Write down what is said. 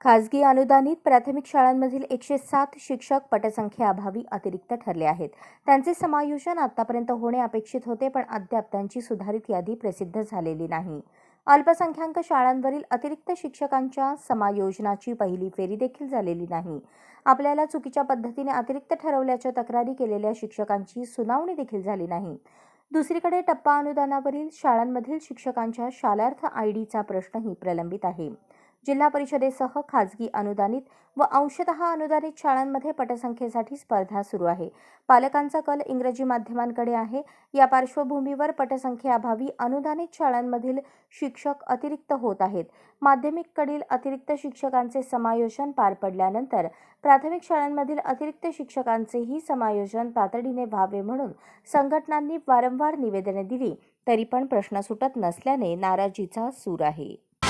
खाजगी अनुदानित प्राथमिक शाळांमधील एकशे सात शिक्षक पटसंख्येअभावी अतिरिक्त ठरले आहेत. त्यांचे समायोजन आतापर्यंत होणे अपेक्षित होते पण अद्याप त्यांची सुधारित यादी प्रसिद्ध झालेली नाही. अल्पसंख्याक शाळांवरील अतिरिक्त शिक्षकांच्या समायोजनाची पहिली फेरी देखील झालेली नाही. आपल्याला चुकीच्या पद्धतीने अतिरिक्त ठरवल्याच्या तक्रारी केलेल्या शिक्षकांची सुनावणी देखील झाली नाही. दुसरीकडे टप्पा अनुदानावरील शाळांमधील शिक्षकांच्या शालार्थ आय डीचा प्रश्नही प्रलंबित आहे. जिल्हा परिषदेसह खाजगी अनुदानित व अंशतः अनुदानित शाळांमध्ये पटसंख्येसाठी स्पर्धा सुरू आहे. पालकांचा कल इंग्रजी माध्यमांकडे आहे. या पार्श्वभूमीवर पटसंख्येअभावी अनुदानित शाळांमधील शिक्षक अतिरिक्त होत आहेत. माध्यमिककडील अतिरिक्त शिक्षकांचे समायोजन पार पडल्यानंतर प्राथमिक शाळांमधील अतिरिक्त शिक्षकांचेही समायोजन तातडीने व्हावे म्हणून संघटनांनी वारंवार निवेदने दिली. तरी पण प्रश्न सुटत नसल्याने नाराजीचा सूर आहे.